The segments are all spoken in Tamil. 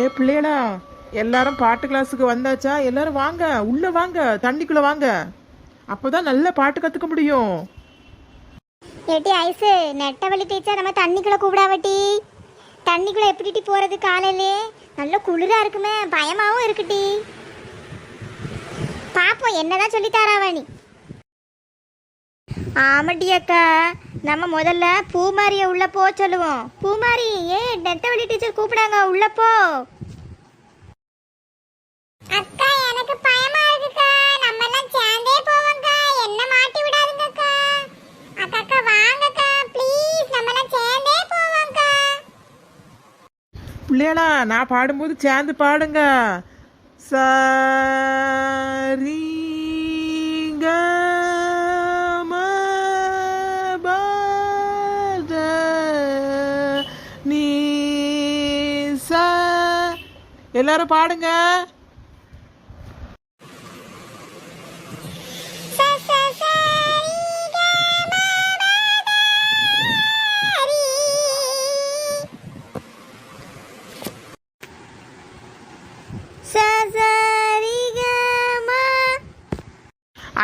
ஏ பிள்ளையடா எல்லாரும் பாட்டு கிளாஸுக்கு வந்தாச்சா? எல்லாரும் வாங்க உள்ள வாங்க தண்ணிக்குள்ள வாங்க. அப்பதான் நல்ல பாட்டு கத்துக்க முடியும். ஏட்டி ஐஸு நெட்டவழி டீச்சர் நம்ம தண்ணிக்குள்ள கூப்பிடாவட்டி தண்ணிக்குள்ள எப்படி போறது காலையிலே? நல்ல குளிரா இருக்குமே பயமாவும் இருக்குட்டி பாப்போம் என்னதான் சொல்லி தராவணி ஆமாட்டி அக்கா. நம்ம முதல்ல பூமாரிய உள்ள போ சொல்லுவோம். பூமாரி ஏ நெட்டவழி டீச்சர் கூப்பிடாங்க உள்ள போ. அக்கா எனக்கு பயமா இருக்குக்கா. நம்ம எல்லாம் சேர்ந்தே போவோம்க்கா. என்ன மாட்டி விடாதுங்கக்கா. அக்கா அக்கா வாங்கக்கா. ப்ளீஸ் நம்ம எல்லாம் சேர்ந்தே போவோம்க்கா. பிள்ளைகளா நான் பாடும்போது சேர்ந்து பாடுங்க. சரி எல்லாரும் பாடுங்க. ச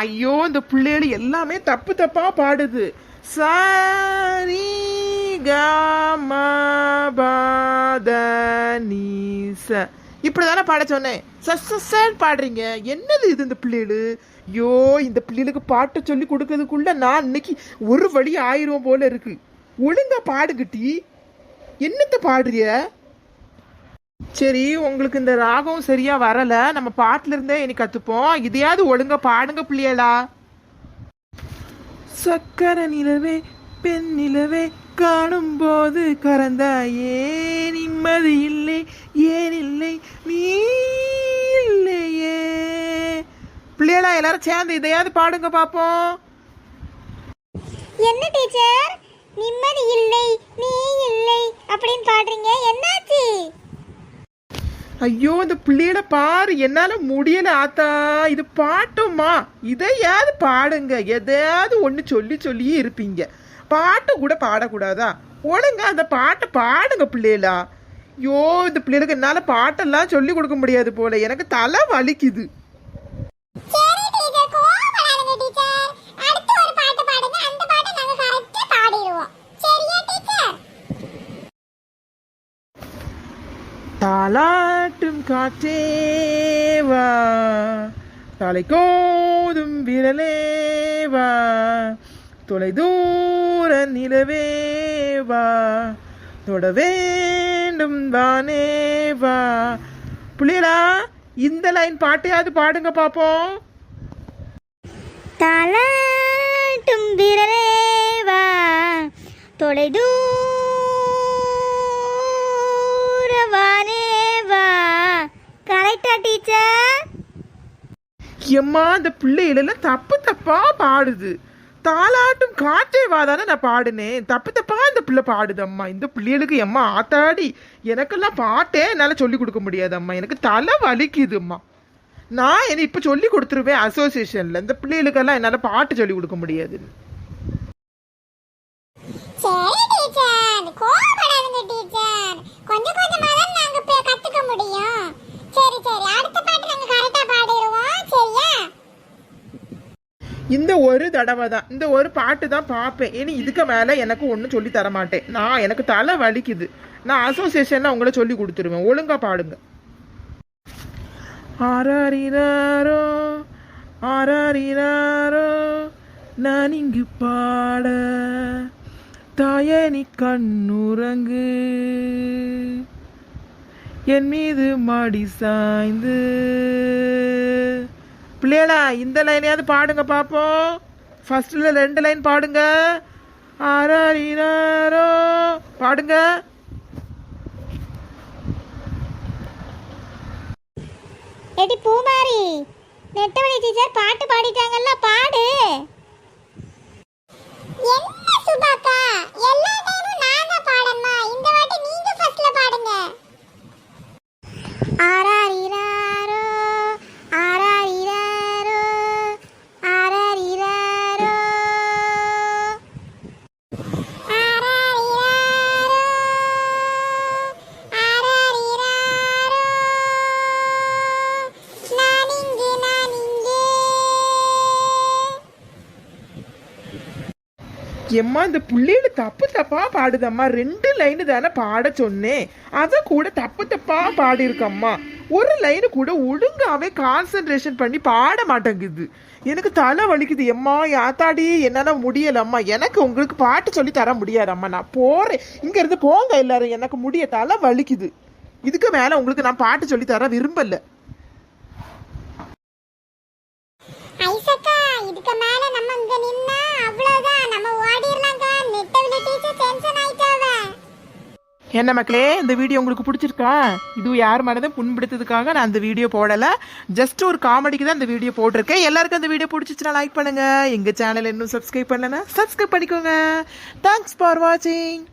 ஐயோ இந்த பிள்ளைகள் எல்லாமே தப்பு தப்பா பாடுது. சாரி பாத நீச. இப்படிதான பாட சொன்னேன். சஸ்ஸன் பாடுறீங்க. என்னது இது இந்த பிள்ளைகளு? ஐயோ இந்த பிள்ளைகளுக்கு பாட்டு சொல்லி கொடுக்கறதுக்குள்ள நான் இன்னைக்கு ஒரு வழி ஆயிரம் போல இருக்கு. ஒழுங்கா பாடுகிட்டி என்னத்த பாடுறிய? சரி உங்களுக்கு இந்த ராகம் சரியா வரல. நம்ம பாட்டுல இருந்தே இனி கத்துப்போம். இதையாவது ஒழுங்கா பாடுங்க பிள்ளைகளா. சக்கர நிலவே பெண் நிலவே காணும் போது கறந்தாயே நிம்மதி இல்லை? ஏன் இல்லை? நீ இல்லையே. பிள்ளைகளா எல்லாரும் சேர்ந்து இதையாவது பாடுங்க பாப்போம் என்ன டீச்சர்? நிம்மதி இல்லை நீ இல்லை அப்படின்னு பாடுறீங்க. என்னாச்சு? ஐயோ இந்த பிள்ளைகளை பாரு. என்னால முடியல ஆத்தா. இது பாட்டுமா இதையாவது பாடுங்க. எதையாவது ஒண்ணு சொல்லி சொல்லியே இருப்பீங்க. பாட்டு கூட பாடக்கூடாதா? ஒழுங்கா அந்த பாட்டை பாடுங்க பிள்ளைகளா. ஐயோ இந்த பிள்ளைகளுக்கு என்னால பாட்டெல்லாம் சொல்லி கொடுக்க முடியாது போல. எனக்கு தலை வலிக்குது. தாலாட்டும் காற்றேவா தலை கோதும் விரலேவா தொலை தூர நிலவேவா தொட வேண்டும் தானேவா புள்ளியலா இந்த லைன் பாட்டையாவது பாடுங்க பாப்போம். தாலாட்டும் விரலேவா தொலை தூரவானேவா கரெக்டா டீச்சர்? எம்மா இந்த பிள்ளைகளெல்லாம் தப்பு தப்பா பாடுது. தாலாட்டும் காற்றே வாதானே நான் பாடினேன் தப்பு தப்பா இந்த பிள்ளை பாடுது அம்மா. இந்த பிள்ளைகளுக்கு எம்மா ஆத்தாடி. எனக்கெல்லாம் பாட்டே என்னால் சொல்லி கொடுக்க முடியாது அம்மா. எனக்கு தலை வலிக்குதும்மா நான் என்ன இப்போ சொல்லி கொடுத்துருவேன் அசோசியேஷனில் இந்த பிள்ளைகளுக்கெல்லாம் என்னால் பாட்டு சொல்லி கொடுக்க முடியாது சரி டீச்சர் கோவப்படாதீங்க டீச்சர் கொஞ்சம் கொஞ்சமா தான் நாங்க இப்ப கத்துக்க முடியும் சரி சரி அடுத்த பாட்டு நாங்க கரெக்டா பாடிடுவோம் சரியா இந்த ஒரு தடவை தான் இந்த ஒரு பாட்டு தான் பார்ப்பேன் இனி இதுக்கு மேலே எனக்கு ஒன்றும் சொல்லி தர மாட்டேன். நான் எனக்கு தலை வலிக்குது. நான் அசோசியேஷனில் உங்களை சொல்லி கொடுத்துருவேன். ஒழுங்கா பாடுங்க. ஆராரினாரோ ஆராரினாரோ நான் இங்கு பாட தாயனி கண்ணுறங்கு. என் மீது மாடி சாய்ந்து. பிள்ளைகளா இந்த லைனையாவது பாடுங்க பார்ப்போம் ஃபஸ்ட்டில் ரெண்டு லைன் பாடுங்க. ஆராரினாரோ பாடுங்க. எடி பூமாரி நெட்டவழி டீச்சர் பாட்டு பாடிட்டாங்கல்ல பாடு. எம்மா இந்த புள்ளையில தப்பு தப்பா பாடுதம்மா. ரெண்டு லைனு தானே பாட சொன்னேன் அதை கூட தப்பு தப்பா பாடியிருக்கம்மா. ஒரு லைனு கூட ஒழுங்காவே கான்சென்ட்ரேஷன் பண்ணி பாட மாட்டேங்குது. எனக்கு தலை வலிக்குது. எம்மா யாத்தாடி என்னால முடியலம்மா. எனக்கு உங்களுக்கு பாட்டு சொல்லி தர முடியாதம்மா. நான் போறேன். இங்க இருந்து போங்க எல்லாரும். எனக்கு முடிய தலை வலிக்குது. இதுக்கு மேல உங்களுக்கு நான் பாட்டு சொல்லி தர விரும்பலை. என்ன மக்களே இந்த வீடியோ உங்களுக்கு பிடிச்சிருக்கா? இது யார் மனதை புண்படுத்ததுக்காக நான் அந்த வீடியோ போடலை. ஜஸ்ட் ஒரு காமெடிக்கு தான் இந்த வீடியோ போட்டிருக்கேன். எல்லாருக்கும் அந்த வீடியோ பிடிச்சிச்சுன்னா லைக் பண்ணுங்கள் எங்கள் சேனல் இன்னும் சப்ஸ்கிரைப் பண்ணலன்னா சப்ஸ்கிரைப் பண்ணிக்கோங்க. தேங்க்ஸ் ஃபார் வாட்சிங்